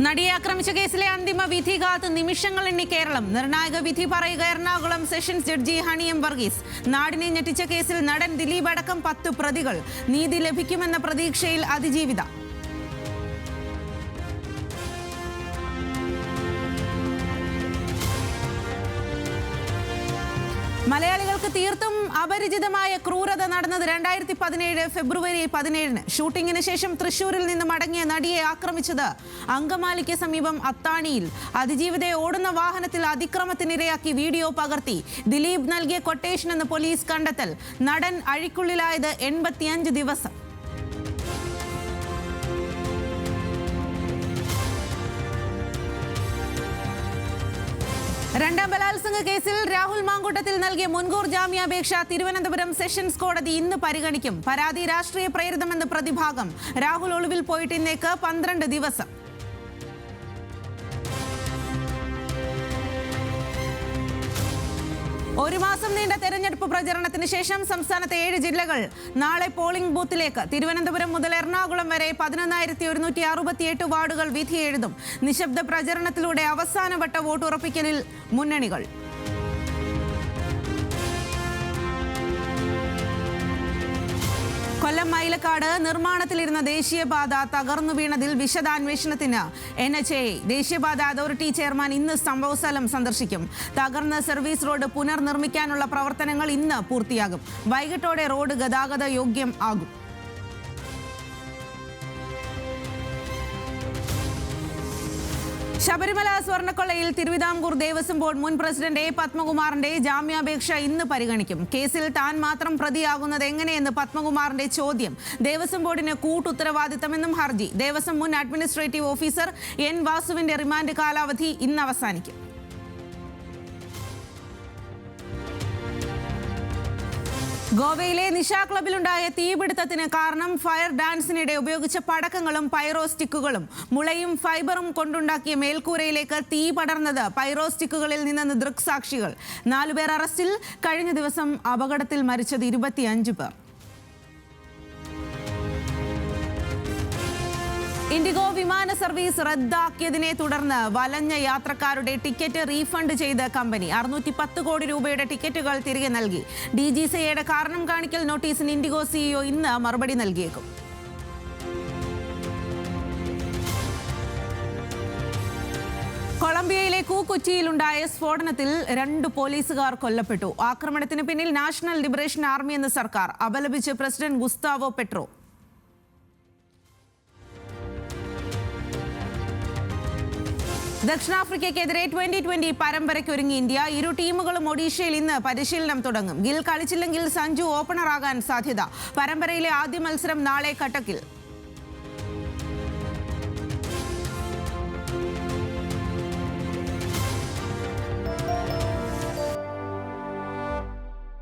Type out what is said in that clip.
നടിയെ ആക്രമിച്ച കേസിലെ അന്തിമ വിധി കാത്ത് നിമിഷങ്ങൾ എണ്ണി കേരളം. നിർണായക വിധി പറയുക Ernakulam sessions judge honey M Varghese. നാടിനെ ഞെട്ടിച്ച കേസിൽ നടൻ ദിലീപ് അടക്കം പത്ത് പ്രതികൾ. നീതി ലഭിക്കുമെന്ന പ്രതീക്ഷയിൽ അതിജീവിത. മലയാളികൾക്ക് തീർത്തും അപരിചിതമായ ക്രൂരത നടന്നത് രണ്ടായിരത്തി പതിനേഴ് ഫെബ്രുവരി പതിനേഴിന്. ഷൂട്ടിങ്ങിന് ശേഷം തൃശൂരിൽ നിന്ന് മടങ്ങിയ നടിയെ ആക്രമിച്ചത് അങ്കമാലിക്ക് സമീപം അത്താണിയിൽ. അതിജീവിതയെ ഓടുന്ന വാഹനത്തിൽ അതിക്രമത്തിനിരയാക്കി വീഡിയോ പകർത്തി. ദിലീപ് നൽകിയ കൊട്ടേഷൻ എന്ന് പോലീസ് കണ്ടെത്തൽ. നടൻ അഴിക്കുള്ളിലായത് എൺപത്തിയഞ്ച് ദിവസം. രണ്ടാം ബലാത്സംഗ കേസിൽ രാഹുൽ മാങ്കൂട്ടത്തിൽ നൽകിയ മുൻകൂർ ജാമ്യാപേക്ഷ തിരുവനന്തപുരം സെഷൻസ് കോടതി ഇന്ന് പരിഗണിക്കും. പരാതി രാഷ്ട്രീയ പ്രേരിതമെന്ന് പ്രതിഭാഗം രാഹുൽ ഒളിവിൽ പോയിട്ട് ഇന്നേക്ക് പന്ത്രണ്ട് ദിവസം. ഒരു മാസം നീണ്ട തെരഞ്ഞെടുപ്പ് പ്രചരണത്തിന് ശേഷം സംസ്ഥാനത്തെ ഏഴ് ജില്ലകൾ നാളെ പോളിംഗ് ബൂത്തിലേക്ക്. തിരുവനന്തപുരം മുതൽ എറണാകുളം വരെ പതിനൊന്നായിരത്തി ഒരുന്നൂറ്റി അറുപത്തിയെട്ട് വാർഡുകൾ വിധിയെഴുതും നിശബ്ദ പ്രചരണത്തിലൂടെ അവസാനവട്ട വോട്ടുറപ്പിക്കലിൽ മുന്നണികൾ. കൊല്ലം മൈലക്കാട് നിർമ്മാണത്തിലിരുന്ന ദേശീയപാത തകർന്നു വീണതിൽ വിശദാന്വേഷണത്തിന് എൻ എച്ച് എ ദേശീയപാത അതോറിറ്റി ചെയർമാൻ ഇന്ന് സംഭവസ്ഥലം സന്ദർശിക്കും. തകർന്ന സർവീസ് റോഡ് പുനർനിർമ്മിക്കാനുള്ള പ്രവർത്തനങ്ങൾ ഇന്ന് പൂർത്തിയാകും. വൈകിട്ടോടെ റോഡ് ഗതാഗത യോഗ്യം ആകും. ശബരിമല സ്വർണക്കൊള്ളയിൽ തിരുവിതാംകൂർ ദേവസ്വം ബോർഡ് മുൻ പ്രസിഡന്റ് എ പത്മകുമാറിന്റെ ജാമ്യാപേക്ഷ ഇന്ന് പരിഗണിക്കും. കേസിൽ താൻ മാത്രം പ്രതിയാകുന്നത് എങ്ങനെയെന്ന് പത്മകുമാറിന്റെ ചോദ്യം. ദേവസ്വം ബോർഡിന് കൂട്ടുത്തരവാദിത്തമെന്നും ഹർജി. ദേവസ്വം മുൻ അഡ്മിനിസ്ട്രേറ്റീവ് ഓഫീസർ എൻ വാസുവിന്റെ റിമാൻഡ് കാലാവധി ഇന്ന് അവസാനിക്കും. ഗോവയിലെ നിശ ക്ലബിലുണ്ടായ തീപിടുത്തത്തിന് കാരണം ഫയർ ഡാൻസിനിടെ ഉപയോഗിച്ച പടക്കങ്ങളും പൈറോസ്റ്റിക്കുകളും. മുളയും ഫൈബറും കൊണ്ടുണ്ടാക്കിയ മേൽക്കൂരയിലേക്ക് തീ പടർന്നത് പൈറോസ്റ്റിക്കുകളിൽ നിന്നെന്ന് ദൃക്സാക്ഷികൾ. നാലുപേർ അറസ്റ്റിൽ. കഴിഞ്ഞ ദിവസം അപകടത്തിൽ മരിച്ചത് ഇരുപത്തിയഞ്ച് പേർ. ഇൻഡിഗോ വിമാന സർവീസ് റദ്ദാക്കിയതിനെ തുടർന്ന് വലഞ്ഞ യാത്രക്കാരുടെ ടിക്കറ്റ് റീഫണ്ട് ചെയ്ത കമ്പനി അറുന്നൂറ്റി പത്ത് കോടി രൂപയുടെ ടിക്കറ്റുകൾ തിരികെ നൽകി. ഡി ജി സിയുടെ കാരണം കാണിക്കൽ നോട്ടീസിന് ഇൻഡിഗോ സിഇഒ ഇന്ന് മറുപടി നൽകിയേക്കും. കൊളംബിയയിലെ കൂക്കൊച്ചിയിലുണ്ടായ സ്ഫോടനത്തിൽ രണ്ട് പോലീസുകാർ കൊല്ലപ്പെട്ടു. ആക്രമണത്തിന് പിന്നിൽ നാഷണൽ ലിബറേഷൻ ആർമി എന്ന സർക്കാർ അപലപിച്ച് പ്രസിഡന്റ് ഗുസ്താവോ പെട്രോ. ദക്ഷിണാഫ്രിക്കയ്ക്കെതിരെ ട്വന്റി ട്വന്റി പരമ്പരയ്ക്കൊരുങ്ങി ഇന്ത്യ. ഇരു ടീമുകളും ഒഡീഷയിൽ ഇന്ന് പരിശീലനം തുടങ്ങും. ഗിൽ കളിച്ചില്ലെങ്കിൽ സഞ്ജു ഓപ്പണറാകാൻ സാധ്യത. പരമ്പരയിലെ ആദ്യ മത്സരം നാളെ കട്ടക്കിൽ.